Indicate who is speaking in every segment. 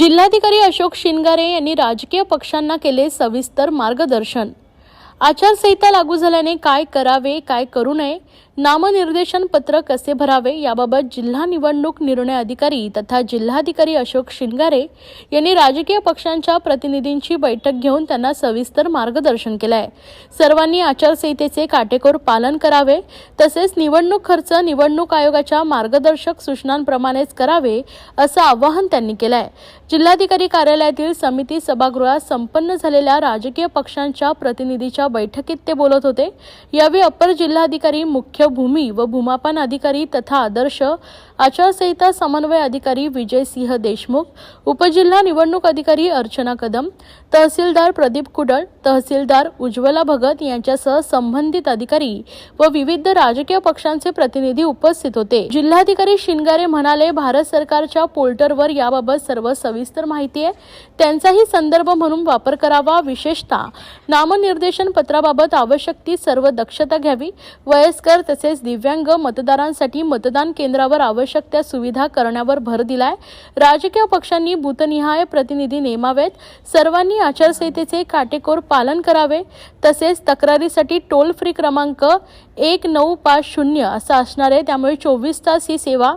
Speaker 1: जिल्हाधिकारी अशोक शिनगारे यांनी राजकीय पक्षांना केले सविस्तर मार्गदर्शन. आचारसंहिता लागू झाल्याने काय करावे काय करू नये नामनिर्देशन पत्र कसे भरावे याबाबत जिल्हा निवडणूक निर्णय अधिकारी तथा जिल्हाधिकारी अशोक शिंगारे यांनी राजकीय पक्षांच्या प्रतिनिधींची बैठक घेऊन त्यांना सविस्तर मार्गदर्शन केलं आहे सर्वांनी आचारसंहितेचे काटेकोर पालन करावे तसेच निवडणूक खर्च निवडणूक आयोगाच्या मार्गदर्शक सूचनांप्रमाणेच करावे असं आवाहन त्यांनी केलं आहे जिल्हाधिकारी कार्यालयातील समिती सभागृहात संपन्न झालेल्या राजकीय पक्षांच्या प्रतिनिधीच्या बैठकीत ते बोलत होते. यावेळी अप्पर जिल्हाधिकारी मुख्य भूमी व भूमापन अधिकारी तथा आदर्श आचारसंहिता समन्वय अधिकारी विजय सिंह देशमुख उपजिल्हा निवडणूक अधिकारी अर्चना कदम तहसीलदार प्रदीप कुडळ तहसीलदार उज्ज्वला भगत यांच्यासह संबंधित अधिकारी व विविध राजकीय पक्षांचे प्रतिनिधी उपस्थित होते. जिल्हाधिकारी शिनगारे म्हणाले भारत सरकारच्या पोर्टलवर याबाबत सर्व सविस्तर माहिती आहे. त्यांचाही संदर्भ म्हणून वापर करावा. विशेषतः नामनिर्देशन पत्राबाबत आवश्यक ती सर्व दक्षता घ्यावी. वयस्कर तसेच दिव्यांग मतदारांसाठी मतदान केंद्रावर आवश्यक त्या सुविधा करण्यावर भर दिलाय. राजकीय पक्षांनी भूतनिहाय प्रतिनिधी नेमावेत. सर्वांनी आचारसंहितेचे काटेकोर पालन करावे. तसेच तक्रारीसाठी टोल फ्री क्रमांक एक नऊ पाच शून्य असा असणार आहे. त्यामुळे चोवीस तास ही सेवा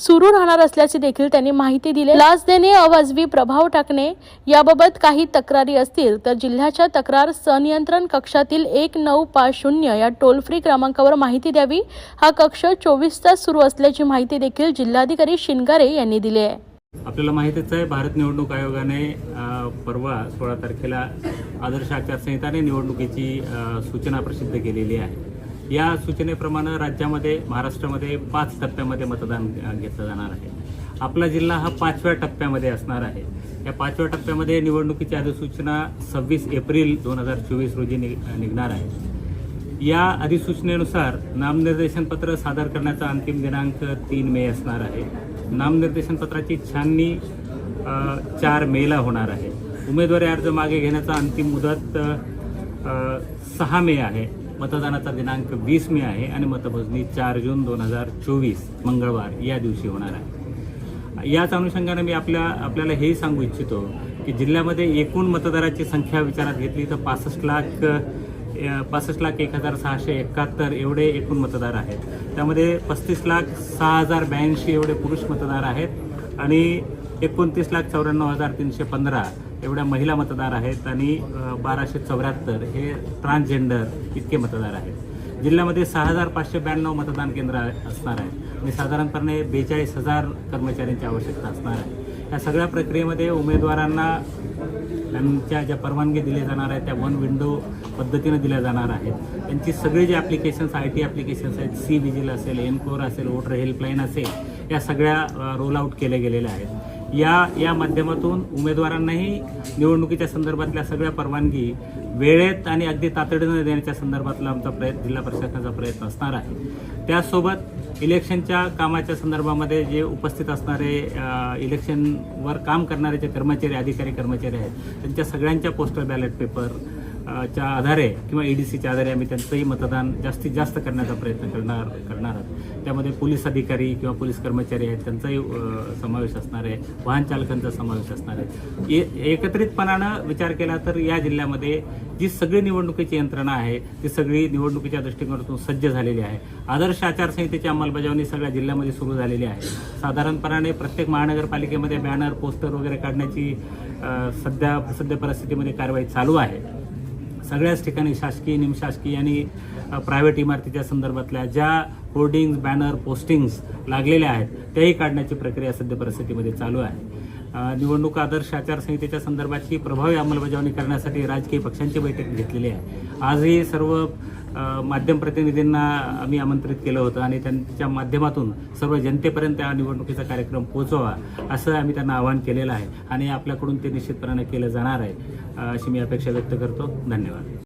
Speaker 1: सुरू राहणार असल्याची देखील त्यांनी माहिती दिली. लाच देणे अवाजवी प्रभाव टाकणे याबाबत काही तक्रारी असतील तर जिल्ह्याच्या तक्रार संनियंत्रण कक्षातील एक नऊ पाच शून्य या टोल फ्री क्रमांकावर माहिती द्यावी. हा कक्ष चोवीस तास सुरू असल्याची माहिती देखील जिल्हाधिकारी शिनगारे यांनी दिली आहे.
Speaker 2: आपल्याला माहितीच आहे भारत निवडणूक आयोगाने परवा सोळा तारखेला आदर्श आचारसंहिता आणि निवडणुकीची सूचना प्रसिद्ध केलेली आहे. या सूचनेप्रमाणे राज्यामध्ये महाराष्ट्रामध्ये पाच टप्प्यामध्ये मतदान घेतलं जाणार आहे. आपला जिल्हा हा पाचव्या टप्प्यामध्ये असणार आहे. या पाचव्या टप्प्यामध्ये निवडणुकीची अधिसूचना सव्वीस एप्रिल दोन हजार चोवीस रोजी नि निघणार आहे. या अधिसूचनेनुसार नामनिर्देशन पत्र सादर करण्याचा अंतिम दिनांक तीन मे असणार आहे. नामनिर्देशन पत्राची छाननी चार मेला होणार आहे. उमेदवारी अर्ज मागे घेण्याचा अंतिम मुदत सहा मे आहे. मतदानाचा दिनांक वीस मे आहे आणि मतमोजणी चार जून दोन हजार चोवीस मंगळवार या दिवशी होणार आहे. याच अनुषंगाने मी आपल्या आपल्याला हेही सांगू इच्छितो की जिल्ह्यामध्ये एकूण मतदाराची संख्या विचारात घेतली तर पासष्ट लाख पासष्ट लाख एक हजार सहाशे एकाहत्तर एवढे एकूण मतदार आहेत. त्यामध्ये पस्तीस लाख सहा हजार ब्याऐंशी एवढे पुरुष मतदार आहेत आणि एकोणतीस लाख चौऱ्याण्णव हजार तीनशे पंधरा एवढ्या महिला मतदार आहेत आणि बाराशे चौऱ्याहत्तर हे ट्रान्सजेंडर इतके मतदार आहेत. जिल्ह्यामध्ये सहा हजार पाचशे ब्याण्णव मतदान केंद्र असणार आहे आणि साधारणपणे बेचाळीस हजार कर्मचाऱ्यांची आवश्यकता असणार आहे. या सगळ्या प्रक्रियेमध्ये उमेदवारांना त्यांच्या ज्या परवानगी दिल्या जाणार आहेत त्या वन विंडो पद्धतीनं दिल्या जाणार आहेत. त्यांची सगळी जे ॲप्लिकेशन्स आय टी ॲप्लिकेशन्स आहेत सी विजिल असेल एनकोर असेल वोटर हेल्पलाईन असेल या सगळ्या रोल आऊट केल्या गेलेल्या आहेत. या या माध्यमातून उमेदवारांनाही निवडणुकीच्या संदर्भातल्या सगळ्या परवानगी वेळेत आणि अगदी तातडीनं देण्याच्या संदर्भातला आमचा प्रयत्न जिल्हा प्रशासनाचा प्रयत्न असणार आहे. त्यासोबत इलेक्शनच्या कामाच्या संदर्भामध्ये जे उपस्थित असणारे इलेक्शनवर काम करणारे जे कर्मचारी अधिकारी कर्मचारी आहेत त्यांच्या सगळ्यांच्या पोस्टल बॅलेट पेपर च्या आधारे किंवा ई डी सीच्या आधारे आम्ही त्यांचंही मतदान जास्तीत जास्त करण्याचा प्रयत्न करणार करणार आहोत. त्यामध्ये पोलीस अधिकारी किंवा पोलीस कर्मचारी आहेत त्यांचाही समावेश असणार आहे. वाहन चालकांचा समावेश असणार आहे. ए- एकत्रितपणानं विचार केला तर या जिल्ह्यामध्ये जी सगळी निवडणुकीची यंत्रणा आहे ती सगळी निवडणुकीच्या दृष्टिकोनातून सज्ज झालेली आहे. आदर्श आचारसंहितेची अंमलबजावणी सगळ्या जिल्ह्यामध्ये सुरू झालेली आहे. साधारणपणाने प्रत्येक महानगरपालिकेमध्ये बॅनर पोस्टर वगैरे काढण्याची सध्या सध्या परिस्थितीमध्ये कारवाई चालू आहे. सगळ्याच ठिकाणी शासकीय निमशासकीय आणि प्रायव्हेट इमारतीच्या संदर्भातल्या ज्या होर्डिंग्स बॅनर पोस्टिंग्स लागलेल्या आहेत त्याही काढण्याची प्रक्रिया सध्या परिस्थितीमध्ये चालू आहे. निवडणूक आदर्श आचारसंहितेच्या संदर्भाची प्रभावी अंमलबजावणी करण्यासाठी राजकीय पक्षांची बैठक घेतलेली आहे. आजही सर्व माध्यम प्रतिनिधींना आम्ही आमंत्रित केलं होतं आणि त्यांच्या माध्यमातून सर्व जनतेपर्यंत या निवडणुकीचा कार्यक्रम पोहोचवा असं आम्ही त्यांना आवाहन केलेलं आहे आणि आपल्याकडून ते निश्चितपणाने केलं जाणार आहे अशी मी अपेक्षा व्यक्त करतो. धन्यवाद.